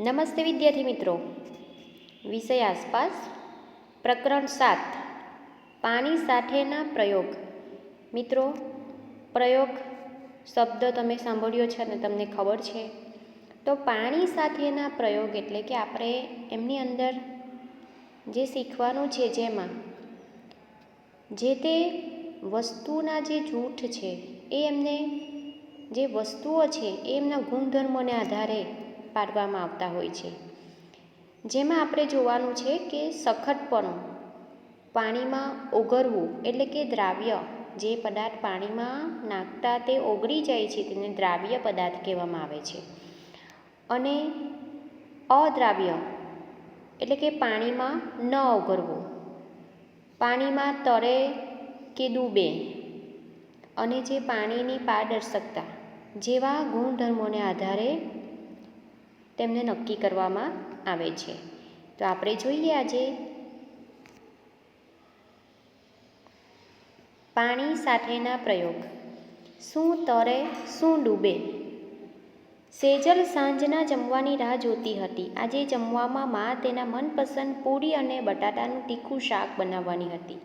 નમસ્તે વિદ્યાર્થી મિત્રો. વિષય આસપાસ પ્રકરણ સાત. પાણી સાથેના પ્રયોગ. મિત્રો, પ્રયોગ શબ્દ તમે સાંભળ્યો છે અને તમને ખબર છે. તો પાણી સાથેના પ્રયોગ એટલે કે આપણે એમની અંદર જે શીખવાનું છે જેમાં જે તે વસ્તુના જે જૂઠ છે, એ એમને જે વસ્તુઓ છે, એ એમના ગુણધર્મોને આધારે પાડવામાં આવતા હોય છે. જેમાં આપણે જોવાનું છે કે સખતપણું પાણીમાં ઓગળવું એટલે કે દ્રાવ્ય, જે પદાર્થ પાણીમાં નાખતા તે ઓગળી જાય છે તેને દ્રાવ્ય પદાર્થ કહેવામાં આવે છે. અને અદ્રાવ્ય એટલે કે પાણીમાં ન ઓગળવું પાણીમાં તરે કે ડૂબે અને જે પાણીની પારદર્શકતા જેવા ગુણધર્મોને આધારે તેમને નક્કી કરવામાં આવે છે. તો આપણે જોઈએ આજે પાણી સાથેના પ્રયોગ. શું તરે, શું ડૂબે? સેજલ સાંજના જમવાની રાહ જોતી હતી. આજે જમવામાં મા તેના મનપસંદ પૂરી અને બટાટાનું તીખું શાક બનાવવાની હતી.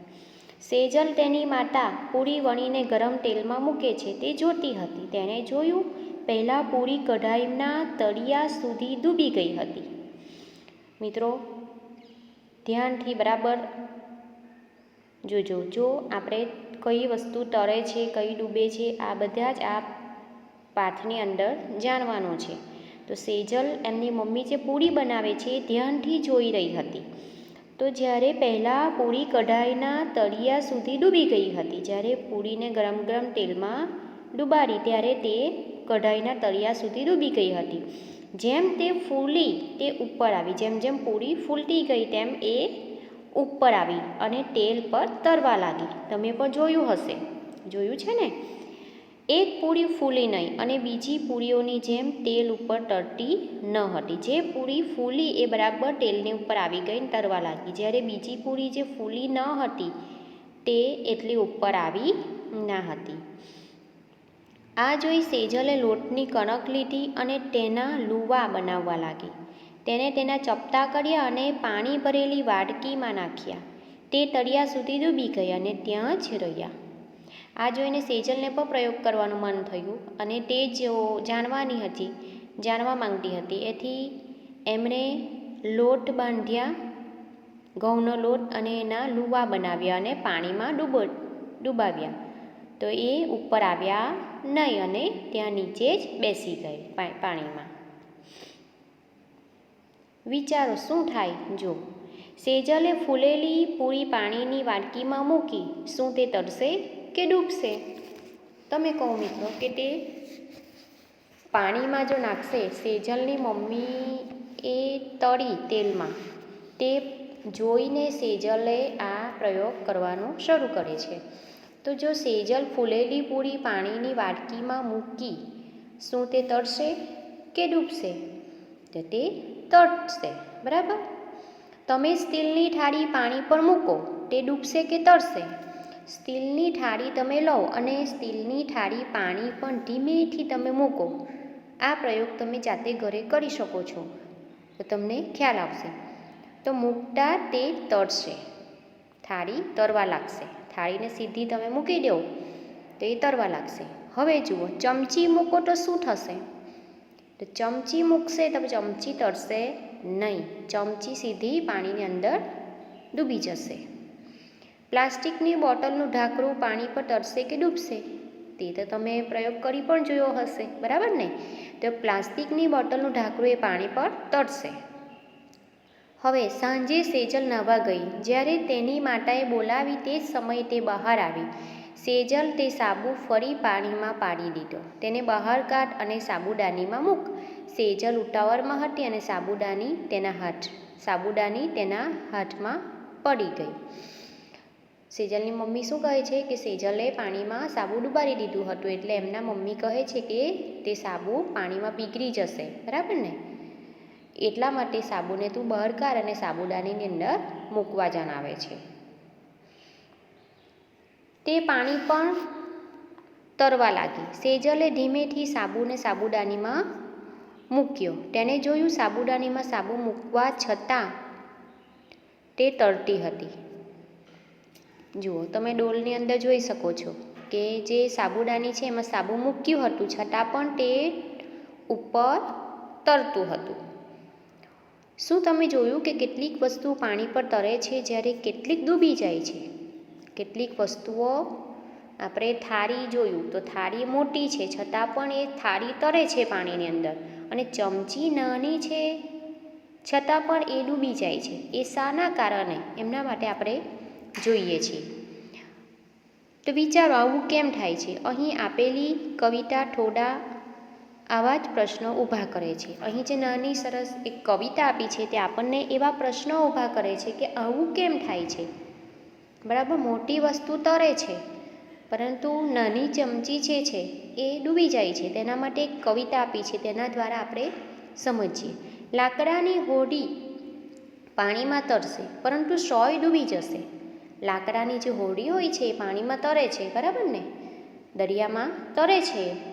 સેજલ તેની માતા પૂરી વણીને ગરમ તેલમાં મૂકે છે. તે જોતી હતી. તેણે જોયું પહેલાં પૂરી કઢાઈના તળિયા સુધી ડૂબી ગઈ હતી. મિત્રો, ધ્યાનથી બરાબર જોજો. જો આપણે કઈ વસ્તુ તરે છે, કઈ ડૂબે છે, આ બધા જ આ પાઠની અંદર જાણવાનું છે. તો સેજલ એમની મમ્મી જે પૂરી બનાવે છે ધ્યાનથી જોઈ રહી હતી. તો જ્યારે પહેલાં પૂરી કઢાઈના તળિયા સુધી ડૂબી ગઈ હતી, જ્યારે પૂરીને ગરમ ગરમ તેલમાં ડૂબાડી, ત્યારે તે કઢાઈના તળિયા સુધી ડૂબી ગઈ હતી. જેમ તે ફૂલી તે ઉપર આવી, જેમ જેમ પૂરી ફૂલતી ગઈ તેમ એ ઉપર આવી અને તેલ પર તરવા લાગી. તમે પણ જોયું હશે. જોયું છે ને? એક પૂરી ફૂલી નહીં અને બીજી પૂરીઓની જેમ તેલ ઉપર તરતી ન હતી. જે પૂરી ફૂલી એ બરાબર તેલની ઉપર આવી ગઈ તરવા લાગી. જ્યારે બીજી પૂરી જે ફૂલી ન હતી તે એટલી ઉપર આવી ના હતી. આ જોઈ સેજલે લોટની કણક લીધી અને તેના લુવા બનાવવા લાગી. તેને તેના ચપટા કર્યા અને પાણી ભરેલી વાડકીમાં નાખ્યા. તે તળિયા સુધી ડૂબી ગઈ અને ત્યાં જ રહ્યા. આ જોઈને સેજલને પણ પ્રયોગ કરવાનું મન થયું અને તે જો જાણવાની હતી, જાણવા માંગતી હતી. એથી એમણે લોટ બાંધ્યા, ઘઉંનો લોટ અને એના લુવા બનાવ્યા અને પાણીમાં ડૂબો, ડૂબાવ્યા. તો એ ઉપર આવ્યા નહીં અને ત્યાં નીચે જ બેસી ગઈ પાણીમાં. વિચારો શું થાય? જો. સેજલે ફૂલેલી પૂરી પાણીની વાટકીમાં મૂકી. શું તે તરશે કે ડૂબશે તમે કહો મિત્રો કે તે પાણીમાં જો નાખશે, સેજલની મમ્મી એ તળી તેલમાં. તે જોઈને સેજલે આ પ્રયોગ કરવાનો શરૂ કરે છે. તો જો સેજલ ફૂલેલી પૂરી પાણીની વાડકીમાં મૂકી, શું તે તરશે કે ડૂબશે? તો તે તરશે બરાબર? તમે સ્ટીલની થાળી પાણી પર મૂકો, તે ડૂબશે કે તરશે? સ્ટીલની થાળી તમે લો અને સ્ટીલની થાળી પાણી પણ ધીમેથી તમે મૂકો. આ પ્રયોગ તમે જાતે ઘરે કરી શકો છો. તો તમને ખ્યાલ આવશે. તો મૂકતા તે તરશે થાળી તરવા લાગશે. થાળીને સીધી તમે મૂકી દો. તો એ તરવા લાગશે. હવે જુઓ, ચમચી મૂકો તો શું થશે? તો ચમચી મૂકશે તો ચમચી તરશે નહીં. ચમચી સીધી પાણીની અંદર ડૂબી જશે. પ્લાસ્ટિકની બોટલનું ઢાંકણું પાણી પર તરશે કે ડૂબશે? તે તો તમે પ્રયોગ કરી પણ જોયો હશે. બરાબર ને? તો પ્લાસ્ટિકની બોટલનું ઢાંકણું એ પાણી પર તરશે હવે સાંજે સેજલ નવા ગઈ. જ્યારે તેની માતાએ બોલાવી તે જ સમયે તે બહાર આવી. સેજલ તે સાબુ ફરી પાણીમાં પાડી દીધો. તેને બહાર કાઢ અને સાબુદાનીમાં મૂક. સેજલ ઉતાવળમાં હતી અને સાબુદાની તેના હાથ, સાબુદાની તેના હાથમાં પડી ગઈ. સેજલની મમ્મી શું કહે છે કે સેજલે પાણીમાં સાબુ ડૂબાડી દીધું હતું એટલે એમના મમ્મી કહે છે કે તે સાબુ પાણીમાં પીગળી જશે. બરાબર ને? એટલા માટે સાબુને તું બહાર કાઢ અને સાબુદાનીની અંદર મૂકવા જણાવે છે. તે પાણી પણ તરવા લાગી. સેજલે ધીમેથી સાબુને સાબુદાનીમાં મૂક્યો. તેણે જોયું સાબુદાનીમાં સાબુ મૂકવા છતાં તે તરતી હતી. જુઓ, તમે ડોલની અંદર જોઈ શકો છો કે જે સાબુદાની છે એમાં સાબુ મૂક્યું હતું છતાં પણ તે ઉપર તરતું હતું. શું તમે જોયું કે કેટલીક વસ્તુઓ પાણી પર તરે છે જ્યારે કેટલીક ડૂબી જાય છે? કેટલીક વસ્તુઓ આપણે થાળી જોયું તો થાળી મોટી છે, છતાં પણ એ થાળી તરે છે પાણીની અંદર. અને ચમચી નાની છે, છતાં પણ એ ડૂબી જાય છે. એ શાના કારણે એમના માટે આપણે જોઈએ છીએ. તો વિચારો, આવું કેમ થાય છે? અહીં આપેલી કવિતા થોડા આવા જ પ્રશ્નો ઊભા કરે છે. અહીં જે નાની સરસ એક કવિતા આપી છે તે આપણને એવા પ્રશ્નો ઊભા કરે છે કે આવું કેમ થાય છે? બરાબર, મોટી વસ્તુ તરે છે, પરંતુ નાની ચમચી જે છે એ ડૂબી જાય છે. તેના માટે એક કવિતા આપી છે, તેના દ્વારા આપણે સમજીએ. લાકડાની હોડી પાણીમાં તરશે, પરંતુ સોય ડૂબી જશે. લાકડાની જે હોડી હોય છે એ પાણીમાં તરે છે, બરાબર ને? દરિયામાં તરે છે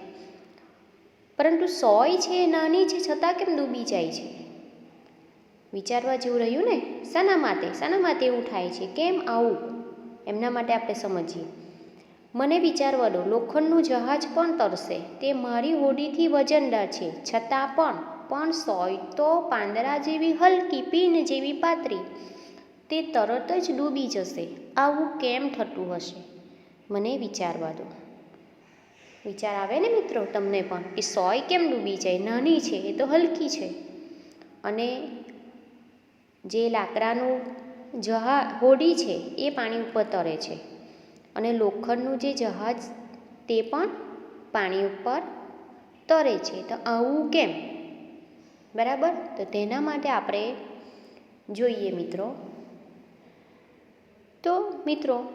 પરંતુ સોય છે એ નાની છે, છતાં કેમ ડૂબી જાય છે? વિચારવા જેવું રહ્યું ને? શાના માટે શાના માટે એવું થાય છે. કેમ આવું? એમના માટે આપણે સમજીએ. મને વિચારવા દો, લોખંડનું જહાજ પણ તરશે તે મારી હોડીથી વજનદાર છે. છતાં પણ પણ સોય તો પાંદડા જેવી હલકી, પીન જેવી પાતરી તે તરત જ ડૂબી જશે. આવું કેમ થતું હશે? મને વિચારવા દો. વિચાર આવે ને મિત્રો તમને પણ, એ સોય કેમ ડૂબી જાય? નાની છે, એ તો હલકી છે. અને જે લાકડાનું જહા હોડી છે, એ પાણી ઉપર તરે છે. અને લોખંડનું જે જહાજ, તે પણ પાણી ઉપર તરે છે. તો આવું કેમ? બરાબર? તો તેના માટે આપણે જોઈએ મિત્રો. તો મિત્રો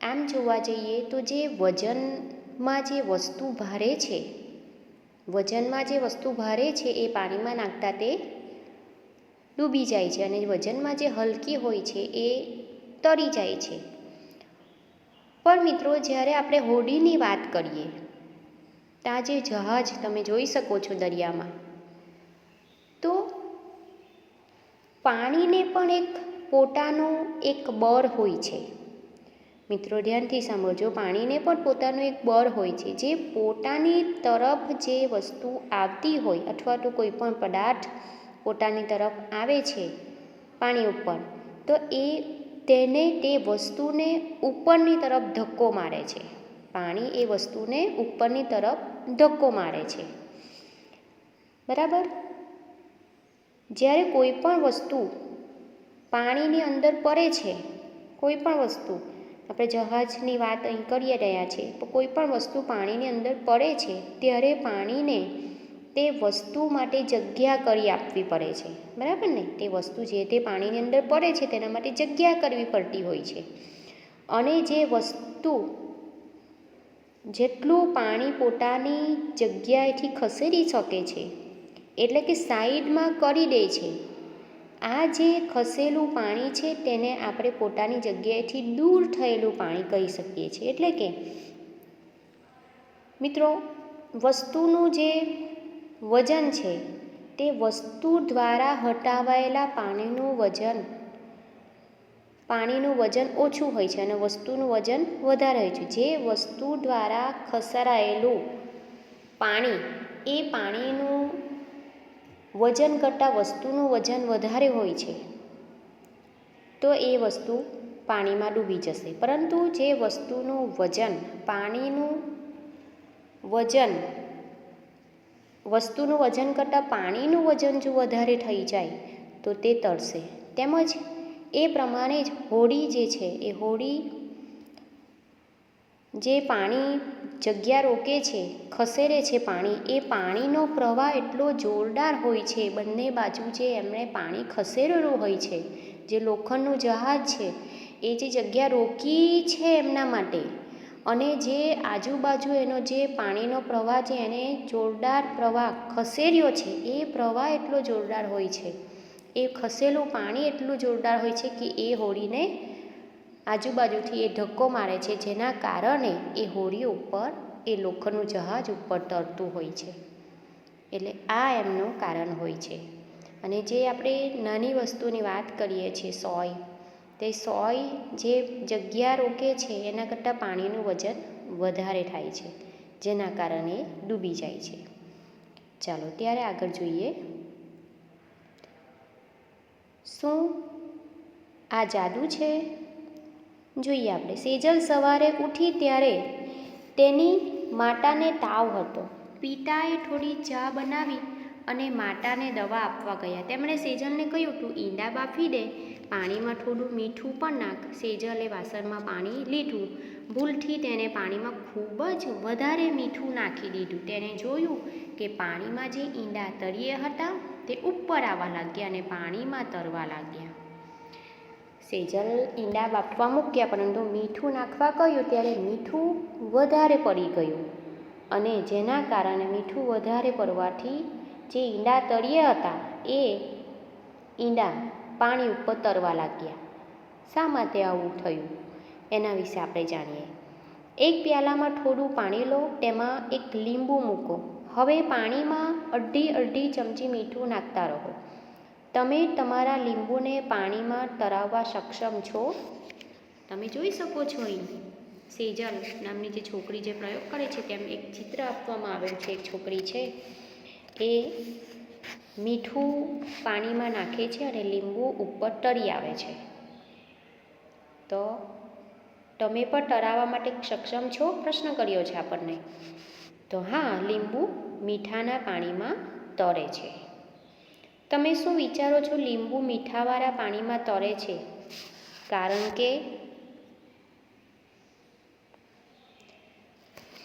આમ જોવા જઈએ તો જે વજનમાં જે વસ્તુ ભારે છે, વજનમાં જે વસ્તુ ભારે છે એ પાણીમાં નાખતા તે ડૂબી જાય છે અને વજનમાં જે હલકી હોય છે એ તરી જાય છે. પણ મિત્રો જ્યારે આપણે હોડીની વાત કરીએ ત્યાં જે જહાજ તમે જોઈ શકો છો દરિયામાં, તો પાણીને પણ એક પોતાનું એક બર હોય છે. મિત્રો, ધ્યાનથી સાંભળજો. પાણીને પણ પોતાનું એક બળ હોય છે. જે પોતાની તરફ જે વસ્તુ આવતી હોય અથવા તો કોઈ પણ પદાર્થ પોતાની તરફ આવે છે પાણી ઉપર, તો એ તેને તે વસ્તુને ઉપરની તરફ ધક્કો મારે છે. પાણી એ વસ્તુને ઉપરની તરફ ધક્કો મારે છે. બરાબર? જ્યારે કોઈ પણ વસ્તુ પાણીની અંદર પડે છે, કોઈ પણ વસ્તુ આપણે જહાજની વાત અહીં કરી રહ્યા છીએ કોઈ પણ વસ્તુ પાણીની અંદર પડે છે, ત્યારે પાણીને તે વસ્તુ માટે જગ્યા કરી આપવી પડે છે. બરાબર ને? તે વસ્તુ જે તે પાણીની અંદર પડે છે, તેના માટે જગ્યા કરવી પડતી હોય છે. અને જે વસ્તુ જેટલું પાણી પોતાની જગ્યાએથી ખસેડી શકે છે, એટલે કે સાઈડમાં કરી દે છે આ જે ખસેલું પાણી છે તેને આપણે પોતાની જગ્યાએથી દૂર થયેલું પાણી કહી શકીએ છીએ. એટલે કે મિત્રો, વસ્તુનું જે વજન છે તે વસ્તુ દ્વારા હટાવાયેલા પાણીનું વજન પાણીનું વજન ઓછું હોય છે અને વસ્તુનું વજન વધારે હોય છે. જે વસ્તુ દ્વારા ખસરાયેલું પાણી, એ પાણીનું વજન કરતાં વસ્તુનું વજન વધારે હોય છે, તો એ વસ્તુ પાણીમાં ડૂબી જશે. પરંતુ જે વસ્તુનું વજન, પાણીનું વજન, વસ્તુનું વજન કરતાં પાણીનું વજન જો વધારે થઈ જાય, તો તે તરશે તેમજ એ પ્રમાણે જ હોડી જે છે, એ હોડી જે પાણી જગ્યા રોકે છે, ખસેડે છે પાણી. એ પાણીનો પ્રવાહ એટલો જોરદાર હોય છે, બંને બાજુ જે એમણે પાણી ખસેડેલું હોય છે, જે લોખંડનું જહાજ છે, એ જે જગ્યા રોકી છે એમના માટે. અને જે આજુબાજુ એનો જે પાણીનો પ્રવાહ છે એને જોરદાર પ્રવાહ ખસેડ્યો છે, એ પ્રવાહ એટલો જોરદાર હોય છે. એ ખસેલું પાણી એટલું જોરદાર હોય છે કે એ હોડીને આજુબાજુથી એ ધક્કો મારે છે, જેના કારણે એ હોડી ઉપર, એ લોખંડનું જહાજ ઉપર તરતું હોય છે. એટલે આ એમનું કારણ હોય છે. અને જે આપણે નાની વસ્તુની વાત કરીએ છીએ, સોય, તે સોય જે જગ્યા રોકે છે, એના કરતાં પાણીનું વજન વધારે થાય છે, જેના કારણે ડૂબી જાય છે. ચાલો, ત્યારે આગળ જોઈએ. શું આ જાદુ છે? જોઈએ આપણે. સેજલ સવારે ઉઠી ત્યારે તેની માતાને તાવ હતો. પિતાએ થોડી ચા બનાવી અને માતાને દવા આપવા ગયા. તેમણે સેજલને કહ્યું, તું ઈંડા બાફી દે, પાણીમાં થોડું મીઠું પણ નાખ. સેજલે વાસણમાં પાણી લીધું. ભૂલથી તેને પાણીમાં ખૂબ જ વધારે મીઠું નાખી દીધું. તેણે જોયું કે પાણીમાં જે ઈંડા તળીએ હતા, તે ઉપર આવવા લાગ્યા અને પાણીમાં તરવા લાગ્યા. સેજલ ઈંડા બાફવા મૂક્યા, પરંતુ મીઠું નાખવા કહ્યું ત્યારે મીઠું વધારે પડી ગયું અને જેના કારણે મીઠું વધારે પડવાથી જે ઈંડા તળીએ હતા એ ઈંડા પાણી ઉપર તરવા લાગ્યા. શા માટે આવું થયું? એના વિશે આપણે જાણીએ. એક પ્યાલામાં થોડું પાણી લો, તેમાં એક લીંબુ મૂકો. હવે પાણીમાં અડધી અડધી ચમચી મીઠું નાખતા રહો. તમે તમારા લીંબુને પાણીમાં તરાવવા સક્ષમ છો? તમે જોઈ શકો છો અહીં. સેજલ નામની જે છોકરી જે પ્રયોગ કરે છે, તેમ એક ચિત્ર આપવામાં આવેલ છે. એક છોકરી છે, એ મીઠું પાણીમાં નાખે છે અને લીંબુ ઉપર તરી આવે છે. તો તમે પણ તરાવવા માટે સક્ષમ છો? પ્રશ્ન કર્યો છે આપણને. તો હા, લીંબુ મીઠાના પાણીમાં તરે છે. તમે શું વિચારો છો લીંબુ મીઠાવાળા પાણીમાં તરે છે? કારણ કે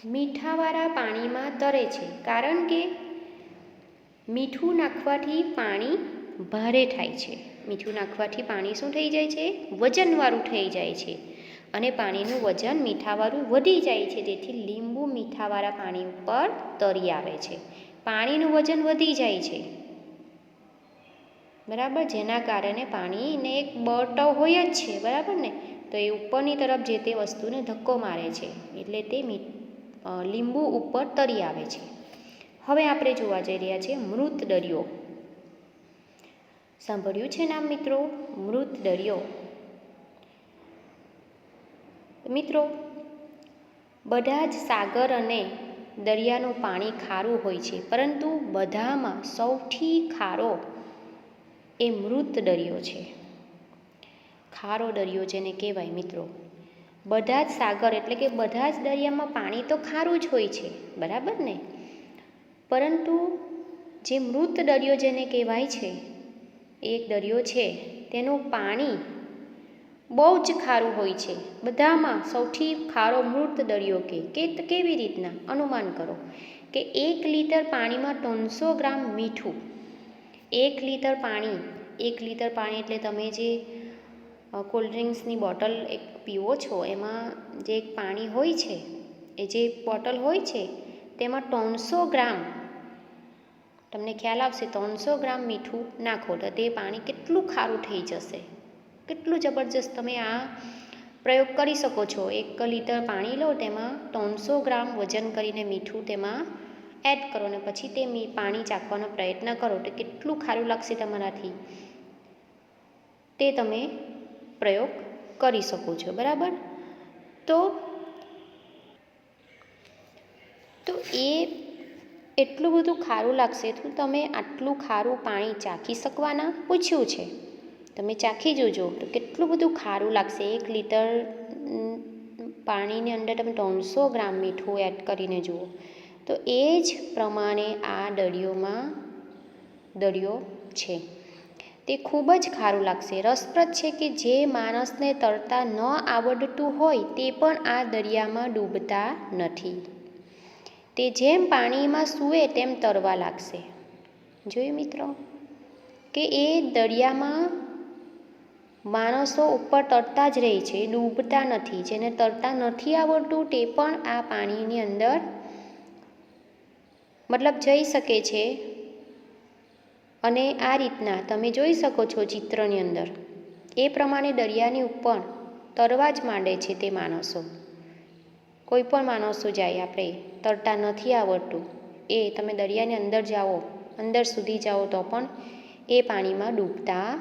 મીઠાવાળા પાણીમાં તરે છે. કારણ કે મીઠું નાખવાથી પાણી ભારે થાય છે. મીઠું નાખવાથી પાણી શું થઈ જાય છે? વજનવાળું થઈ જાય છે. અને પાણીનું વજન મીઠાવાળું વધી જાય છે. તેથી લીંબુ મીઠાવાળા પાણી ઉપર તરી આવે છે. પાણીનું વજન વધી જાય છે. બરાબર? જેના કારણે પાણીને એક બળ હોય જ છે, બરાબર ને? તો એ ઉપરની તરફ જે તે વસ્તુને ધક્કો મારે છે, એટલે તે લીંબુ ઉપર તરી આવે છે. હવે આપણે જોવા જઈ રહ્યા છીએ મૃત દરિયો. સાંભળ્યું છે નામ મિત્રો? મૃત દરિયો. મિત્રો, બધા જ સાગર અને દરિયાનું પાણી ખારું હોય છે, પરંતુ બધામાં સૌથી ખારો એ મૃત દરિયો છે. ખારો દરિયો જેને કહેવાય મિત્રો. બધા જ સાગર એટલે કે બધા જ દરિયામાં પાણી તો ખારું જ હોય છે, બરાબર ને? પરંતુ જે મૃત દરિયો જેને કહેવાય છે એક દરિયો છે. તેનું પાણી બહુ જ ખારું હોય છે. બધામાં સૌથી ખારો મૃત દરિયો કે કેવી રીતના? અનુમાન કરો કે એક લીટર પાણીમાં ત્રણસો ગ્રામ મીઠું એક લિટર પાણી, એક લિટર પાણી એટલે તમે જે કોલ્ડ ડ્રિંક્સની બોટલ એક પીવો છો, એમાં જે એક પાણી હોય છે, એ જે બોટલ હોય છે, તેમાં ત્રણસો ગ્રામ, તમને ખ્યાલ આવશે ત્રણસો ગ્રામ મીઠું નાખો, તો તે પાણી કેટલું ખારું થઈ જશે? કેટલું જબરજસ્ત તમે આ પ્રયોગ કરી શકો છો? એક લિટર પાણી લો, તેમાં ત્રણસો ગ્રામ વજન કરીને મીઠું તેમાં એડ કરો ને પછી તે પાણી ચાખવાનો પ્રયત્ન કરો તો કેટલું ખારું લાગશે તમારાથી. તે તમે પ્રયોગ કરી શકો છો, બરાબર? તો તો એ એટલું બધું ખારું લાગશે તો તમે આટલું ખારું પાણી ચાખી શકવાના? પૂછ્યું છે. તમે ચાખી જોજો તો કેટલું બધું ખારું લાગશે? એક લીટર પાણીની અંદર તમે ત્રણસો ગ્રામ મીઠું એડ કરીને જુઓ. તો એ જ પ્રમાણે આ દરિયોમાં દરિયો છે. તે ખૂબ જ ખારું લાગશે. રસપ્રદ છે કે જે માણસને તરતા ન આવડતું હોય તે પણ આ દરિયામાં ડૂબતા નથી. તે જેમ પાણીમાં સૂવે તેમ તરવા લાગશે. જોયું મિત્રો? કે એ દરિયામાં માણસો ઉપર તરતા જ રહે છે, ડૂબતા નથી. જેને તરતા નથી આવડતું તે પણ આ પાણીની અંદર મતલબ જઈ શકે છે. અને આ રીતના તમે જોઈ શકો છો ચિત્રની અંદર. એ પ્રમાણે દરિયાની ઉપર તરવા જ માંડે છે તે માણસો. કોઈ પણ માણસો જાય, આપણે તરતા નથી આવડતું. એ તમે દરિયાની અંદર જાઓ, અંદર સુધી જાઓ તો પણ એ પાણીમાં ડૂબતા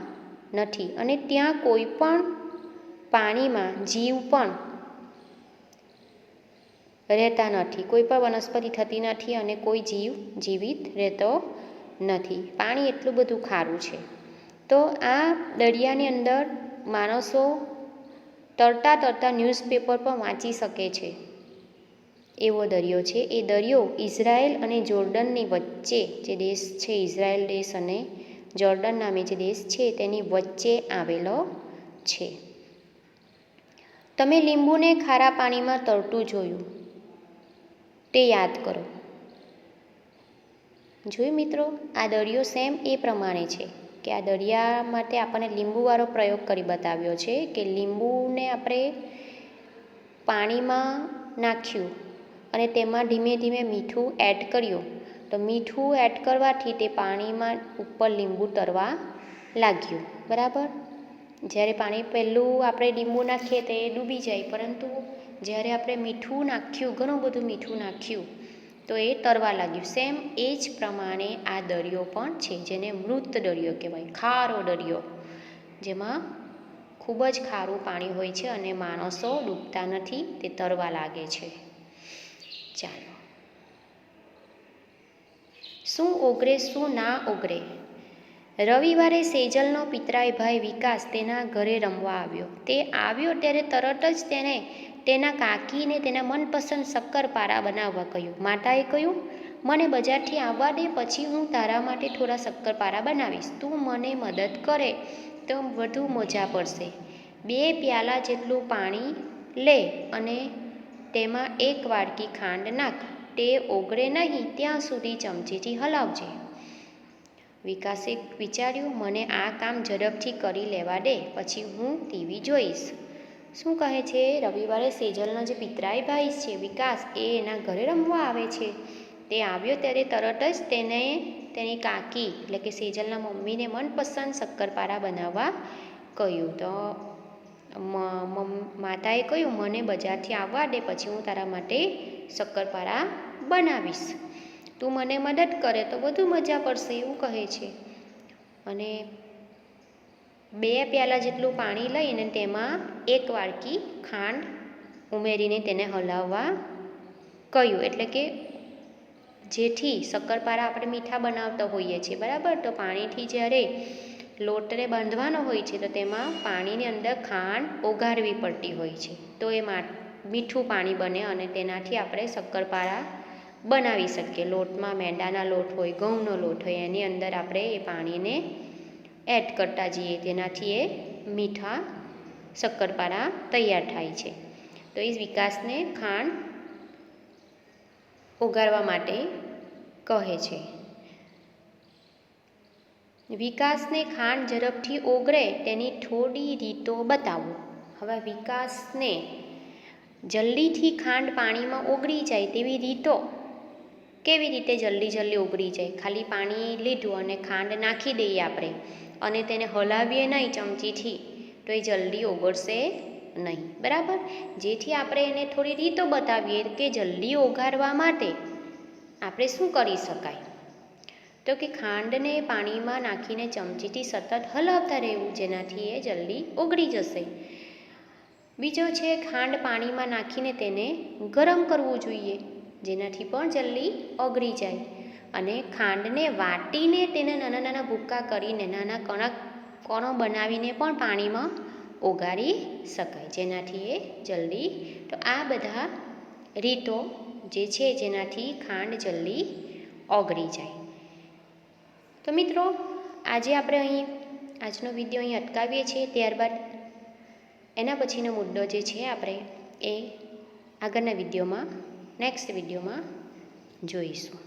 નથી. અને ત્યાં કોઈ પણ પાણીમાં જીવ પણ રહેતા નથી. કોઈ પણ વનસ્પતિ થતી નથી અને કોઈ જીવ જીવિત રહેતો નથી. પાણી એટલું બધું ખારું છે. તો આ દરિયાની અંદર માણસો તરતા તરતા ન્યૂઝપેપર પણ વાંચી શકે છે. એવો દરિયો છે. એ દરિયો ઇઝરાયલ અને જોર્ડનની વચ્ચે જે દેશ છે, ઇઝરાયલ દેશ અને જોર્ડન નામે જે દેશ છે, તેની વચ્ચે આવેલો છે. તમે લીંબુને ખારા પાણીમાં તરતું જોયું. તે યાદ કરો. જોયું મિત્રો, આ દરિયો સેમ એ પ્રમાણે છે કે આ દરિયા માટે આપણને લીંબુવાળો પ્રયોગ કરી બતાવ્યો છે કે લીંબુને આપણે પાણીમાં નાખ્યું અને તેમાં ધીમે ધીમે મીઠું એડ કર્યું. તો મીઠું એડ કરવાથી તે પાણીમાં ઉપર લીંબુ તરવા લાગ્યું. બરાબર? જ્યારે પાણી પહેલું આપણે લીંબુ નાખીએ તો એ ડૂબી જાય, પરંતુ જ્યારે આપણે મીઠું નાખ્યું, ઘણું બધું મીઠું નાખ્યું, તો એ તરવા લાગ્યું. સેમ એ જ પ્રમાણે આ દરિયો પણ છે, જેને મૃત દરિયો કહેવાય, ખારો દરિયો, જેમાં ખૂબ જ ખારું પાણી હોય છે અને માણસો ડૂબતા નથી, તે તરવા લાગે છે. ચાલો. શું ઓગરે શું ના ઓગરે રવિવારે સેજલનો પિતરાઈ ભાઈ વિકાસ તેના ઘરે રમવા આવ્યો. તે આવ્યો ત્યારે તરત જ તેને તેના કાકીને તેના મનપસંદ શક્કરપારા બનાવવા કહ્યું. માતાએ કહ્યું, મને બજારથી આવવા દે, પછી હું તારા માટે થોડા શક્કરપારા બનાવીશ. તું મને મદદ કરે, તો વધુ મજા પડશે. બે પ્યાલા જેટલું પાણી લે અને તેમાં એક વાડકી ખાંડ નાખ. તે ઓગળે નહીં, ત્યાં સુધી ચમચીથી હલાવજે. વિકાસે વિચાર્યું, મને આ કામ ઝડપથી કરી લેવા દે, પછી હું ટીવી જોઈશ. શું કહે છે? રવિવારે સેજલનો જે પિતરાઈ ભાઈ છે. વિકાસ, એ એના ઘરે રમવા આવે છે. તે આવ્યો ત્યારે તરત જ તેને, તેની કાકી, એટલે કે સેજલના મમ્મીને મનપસંદ શક્કરપારા બનાવવા કહ્યું. તો માતાએ કહ્યું, મને બજારથી આવવા દે, પછી હું તારા માટે શક્કરપારા બનાવીશ. તું મને મદદ કરે તો વધુ મજા પડશે એવું કહે છે. અને બે પ્યાલા જેટલું પાણી લઈને તેમાં એક વાડકી ખાંડ ઉમેરીને તેને હલાવવા કહ્યું. એટલે કે જેથી શક્કરપારા આપણે મીઠા બનાવતા હોઈએ છીએ, બરાબર? તો પાણીથી જ્યારે લોટને બાંધવાનો હોય છે તો તેમાં પાણીની અંદર ખાંડ ઓગાળવી પડતી હોય છે. તો એ મીઠું પાણી બને અને તેનાથી આપણે શક્કરપારા બનાવી શકીએ. લોટમાં મેંદાના લોટ હોય, ઘઉંનો લોટ હોય, એની અંદર આપણે એ પાણીને એડ કરતા જઈએ. તેનાથી એ મીઠા શક્કરપારા તૈયાર થાય છે. તો એ વિકાસને ખાંડ ઉગાડવા માટે કહે છે. વિકાસને ખાંડ ઝડપથી ઓગળે તેની થોડી રીતો બતાવો. હવે વિકાસને જલ્દીથી ખાંડ પાણીમાં ઓગળી જાય તેવી રીતો કેવી રીતે જલ્દી જલ્દી ઓગળી જાય? ખાલી પાણી લીધું અને ખાંડ નાખી દઈએ આપણે. અને તેને હલાવીએ નહીં ચમચીથી, તો એ જલ્દી ઓગળશે નહીં. બરાબર? જેથી આપણે એને થોડી રીતો બતાવીએ કે જલ્દી ઓગાળવા માટે આપણે શું કરી શકાય. તો કે ખાંડને પાણીમાં નાખીને ચમચીથી સતત હલાવતા રહેવું, જેનાથી એ જલ્દી ઓગળી જશે. બીજો છે, ખાંડ પાણીમાં નાખીને તેને ગરમ કરવું જોઈએ. જેનાથી પણ જલ્દી ઓગળી જાય. અને ખાંડને વાટીને તેને નાના નાના ભૂક્કા કરીને નાના કણક કણો બનાવીને પણ પાણીમાં ઓગાળી શકાય. જેનાથી એ જલ્દી તો આ બધા રીતો જે છે જેનાથી ખાંડ જલ્દી ઓગળી જાય. તો મિત્રો, આજે આપણે અહીં આજનો વીડિયો અહીં અટકાવીએ છીએ. ત્યારબાદ એના પછીનો મુદ્દો જે છે આપણે એ આગળના વિડીયોમાં નેક્સ્ટ વિડીયોમાં જોઈશું.